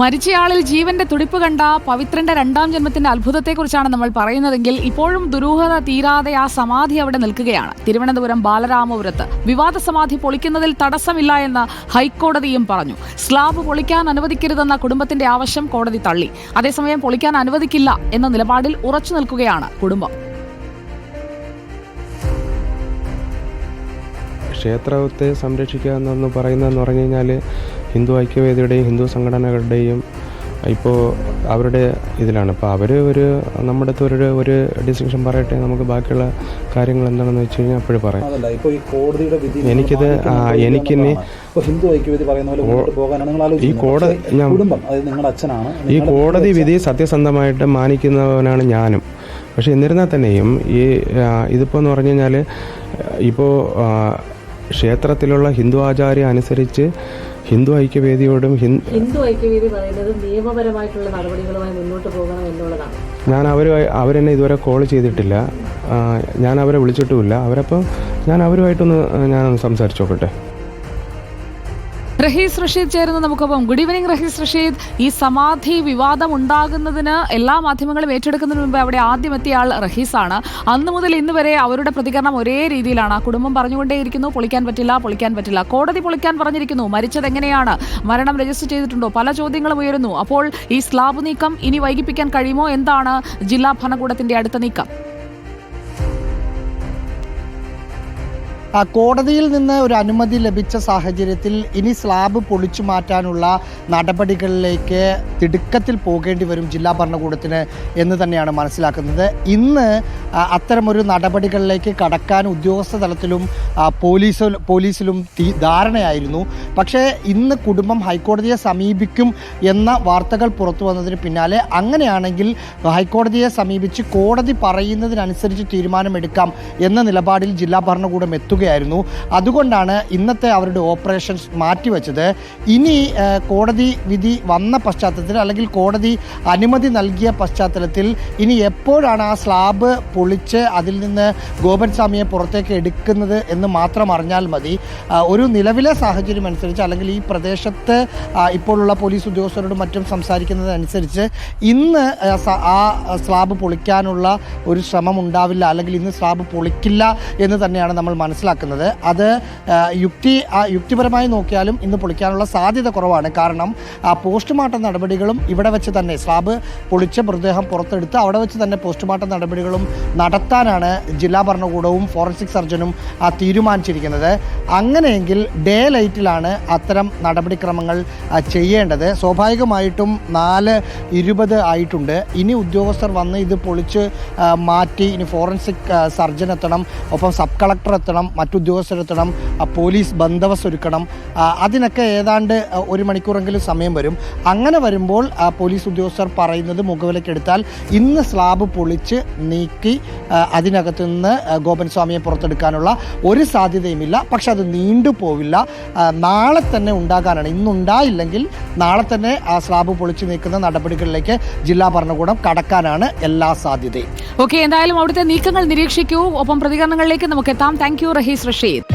മരിച്ചയാളിൽ ജീവന്റെ തുടിപ്പ് കണ്ട പവിത്രന്റെ രണ്ടാം ജന്മത്തിന്റെ അത്ഭുതത്തെക്കുറിച്ചാണ് നമ്മൾ പറയുന്നതെങ്കിൽ ഇപ്പോഴും ദുരൂഹത തീരാതെ ആ സമാധി അവിടെ നിൽക്കുകയാണ്. തിരുവനന്തപുരം ബാലരാമപുരത്ത് വിവാദ സമാധി പൊളിക്കുന്നതിൽ തടസ്സമില്ല എന്ന് ഹൈക്കോടതിയും പറഞ്ഞു. സ്ലാബ് പൊളിക്കാൻ അനുവദിക്കരുതെന്ന കുടുംബത്തിന്റെ ആവശ്യം കോടതി തള്ളി. അതേസമയം പൊളിക്കാൻ അനുവദിക്കില്ല എന്ന നിലപാടിൽ ഉറച്ചു നിൽക്കുകയാണ് കുടുംബം. ക്ഷേത്രത്തെ സംരക്ഷിക്കുക എന്ന് പറയുന്നതെന്ന് പറഞ്ഞു കഴിഞ്ഞാൽ ഹിന്ദു ഐക്യവേദിയുടെയും ഹിന്ദു സംഘടനകളുടെയും ഇപ്പോൾ അവരുടെ ഇതിലാണ്. അപ്പോൾ അവർ ഒരു നമ്മുടെ അടുത്ത് ഒരു ഒരു ഡിസിഷൻ പറയട്ടെ നമുക്ക് ബാക്കിയുള്ള കാര്യങ്ങൾ എന്താണെന്ന് വെച്ച് കഴിഞ്ഞാൽ അപ്പോഴും പറയാം. ഇപ്പോൾ എനിക്കിത്, എനിക്കിനി- ഈ കോടതി- ഈ കോടതി വിധി സത്യസന്ധമായിട്ട് മാനിക്കുന്നവനാണ് ഞാനും. പക്ഷെ എന്നിരുന്നാൽ തന്നെയും ഈ ഇതിപ്പോൾ എന്ന് പറഞ്ഞു കഴിഞ്ഞാൽ ഇപ്പോൾ ക്ഷേത്രത്തിലുള്ള ഹിന്ദു ആചാര്യം അനുസരിച്ച് ഹിന്ദു ഐക്യവേദിയോടും ഹിന്ദു ഐക്യവേദി പറയുന്നത് നിയമപരമായിട്ടുള്ള നടപടികളുമായി മുന്നോട്ട് പോകണം എന്നുള്ളതാണ്. ഞാൻ അവർ അവരെന്നെ ഇതുവരെ കോൾ ചെയ്തിട്ടില്ല. ഞാൻ അവരെ വിളിച്ചിട്ടുമില്ല. അവരപ്പം ഞാൻ അവരുമായിട്ടൊന്ന് ഞാനൊന്ന് സംസാരിച്ചു നോക്കട്ടെ റഹീസ് റഷീദ് ചേരുന്നു നമുക്കൊപ്പം. Good evening Rahees Rasheed. ഈ സമാധി വിവാദം ഉണ്ടാകുന്നതിന് എല്ലാ മാധ്യമങ്ങളും ഏറ്റെടുക്കുന്നതിന് മുമ്പ് അവിടെ ആദ്യം എത്തിയ ആൾ റഹീസാണ്. അന്ന് മുതൽ ഇന്ന് വരെ അവരുടെ പ്രതികരണം ഒരേ രീതിയിലാണ്. ആ കുടുംബം പറഞ്ഞുകൊണ്ടേയിരിക്കുന്നു. പൊളിക്കാൻ പറ്റില്ല പൊളിക്കാൻ പറ്റില്ല. കോടതി പൊളിക്കാൻ പറഞ്ഞിരിക്കുന്നു. മരിച്ചത് എങ്ങനെയാണ്? മരണം രജിസ്റ്റർ ചെയ്തിട്ടുണ്ടോ? പല ചോദ്യങ്ങളും ഉയരുന്നു. അപ്പോൾ ഈ സ്ലാബ് നീക്കം ഇനി വൈകിപ്പിക്കാൻ കഴിയുമോ? എന്താണ് ജില്ലാ ഭരണകൂടത്തിന്റെ അടുത്ത നീക്കം? കോടതിയിൽ നിന്ന് ഒരു അനുമതി ലഭിച്ച സാഹചര്യത്തിൽ ഇനി സ്ലാബ് പൊളിച്ചു മാറ്റാനുള്ള നടപടികളിലേക്ക് തിടുക്കത്തിൽ പോകേണ്ടി വരും ജില്ലാ ഭരണകൂടത്തിന് എന്ന് തന്നെയാണ് മനസ്സിലാക്കുന്നത്. ഇന്ന് അത്തരമൊരു നടപടികളിലേക്ക് കടക്കാൻ ഉദ്യോഗസ്ഥ തലത്തിലും പോലീസ് പോലീസിലും ധാരണയായിരുന്നു. പക്ഷേ ഇന്ന് കുടുംബം ഹൈക്കോടതിയെ സമീപിക്കും എന്ന വാർത്തകൾ പുറത്തു വന്നതിന് പിന്നാലെ അങ്ങനെയാണെങ്കിൽ ഹൈക്കോടതിയെ സമീപിച്ച് കോടതി പറയുന്നതിനനുസരിച്ച് തീരുമാനമെടുക്കാം എന്ന നിലപാടിൽ ജില്ലാ ഭരണകൂടം എത്തുകയായിരുന്നു അതുകൊണ്ടാണ് ഇന്നത്തെ അവരുടെ ഓപ്പറേഷൻസ് മാറ്റിവെച്ചത്. ഇനി കോടതി വിധി വന്ന പശ്ചാത്തലത്തിൽ അല്ലെങ്കിൽ കോടതി അനുമതി നൽകിയ പശ്ചാത്തലത്തിൽ ഇനി എപ്പോഴാണ് ആ സ്ലാബ് പൊളിച്ച് അതിൽ നിന്ന് ഗോപൻ സ്വാമിയെ പുറത്തേക്ക് എടുക്കുന്നത് എന്ന് മാത്രം അറിഞ്ഞാൽ മതി. ഒരു നിലവിലെ സാഹചര്യം അനുസരിച്ച് അല്ലെങ്കിൽ ഈ പ്രദേശത്ത് ഇപ്പോഴുള്ള പോലീസ് ഉദ്യോഗസ്ഥരോടും മറ്റും സംസാരിക്കുന്നതനുസരിച്ച് ഇന്ന് ആ സ്ലാബ് പൊളിക്കാനുള്ള ഒരു ശ്രമം ഉണ്ടാവില്ല അല്ലെങ്കിൽ ഇന്ന് സ്ലാബ് പൊളിക്കില്ല എന്ന് തന്നെയാണ് നമ്മൾ മനസ്സിലാക്കുന്നത്. അത് യുക്തി യുക്തിപരമായി നോക്കിയാലും ഇന്ന് പൊളിക്കാനുള്ള സാധ്യത കുറവാണ്. കാരണം ആ പോസ്റ്റ്മോർട്ടം നടപടികളും ഇവിടെ വെച്ച് തന്നെ സ്ലാബ് പൊളിച്ച് മൃതദേഹം പുറത്തെടുത്ത് അവിടെ വെച്ച് തന്നെ പോസ്റ്റ്മോർട്ടം നടപടികളും നടത്താനാണ് ജില്ലാ ഭരണകൂടവും ഫോറൻസിക് സർജനും തീരുമാനിച്ചിരിക്കുന്നത്. അങ്ങനെയെങ്കിൽ ഡേ ലൈറ്റിലാണ് അത്തരം നടപടിക്രമങ്ങൾ ചെയ്യേണ്ടത്. സ്വാഭാവികമായിട്ടും നാല് ഇരുപത് ആയിട്ടുണ്ട്. ഇനി ഉദ്യോഗസ്ഥർ വന്ന് ഇത് പൊളിച്ച് മാറ്റി ഇനി ഫോറൻസിക് സർജൻ എത്തണം ഒപ്പം സബ് കളക്ടർ എത്തണം മറ്റുദ്യോഗസ്ഥരെത്തണം പോലീസ് ബന്ദോബസ്ത് ഒരുക്കണം. അതിനൊക്കെ ഏതാണ്ട് ഒരു മണിക്കൂറെങ്കിലും സമയം വരും. അങ്ങനെ വരുമ്പോൾ പോലീസ് ഉദ്യോഗസ്ഥർ പറയുന്നത് മുഖവിലക്കെടുത്താൽ ഇന്ന് സ്ലാബ് പൊളിച്ച് നീക്കി അതിനകത്ത് നിന്ന് ഗോപൻ സ്വാമിയെ പുറത്തെടുക്കാനുള്ള ഒരു സാധ്യതയുമില്ല. പക്ഷെ അത് നീണ്ടുപോവില്ല നാളെ തന്നെ ഉണ്ടാകാനാണ്. ഇന്നുണ്ടായില്ലെങ്കിൽ നാളെ തന്നെ ആ സ്ലാബ് പൊളിച്ചു നീക്കുന്ന നടപടികളിലേക്ക് ജില്ലാ ഭരണകൂടം കടക്കാനാണ് എല്ലാ സാധ്യതയും. ഓക്കെ എന്തായാലും അവിടുത്തെ നീക്കങ്ങൾ നിരീക്ഷിക്കൂ. ഒപ്പം പ്രതികരണങ്ങളിലേക്ക് നമുക്ക് എത്താം. Thank you Rahees Rasheed.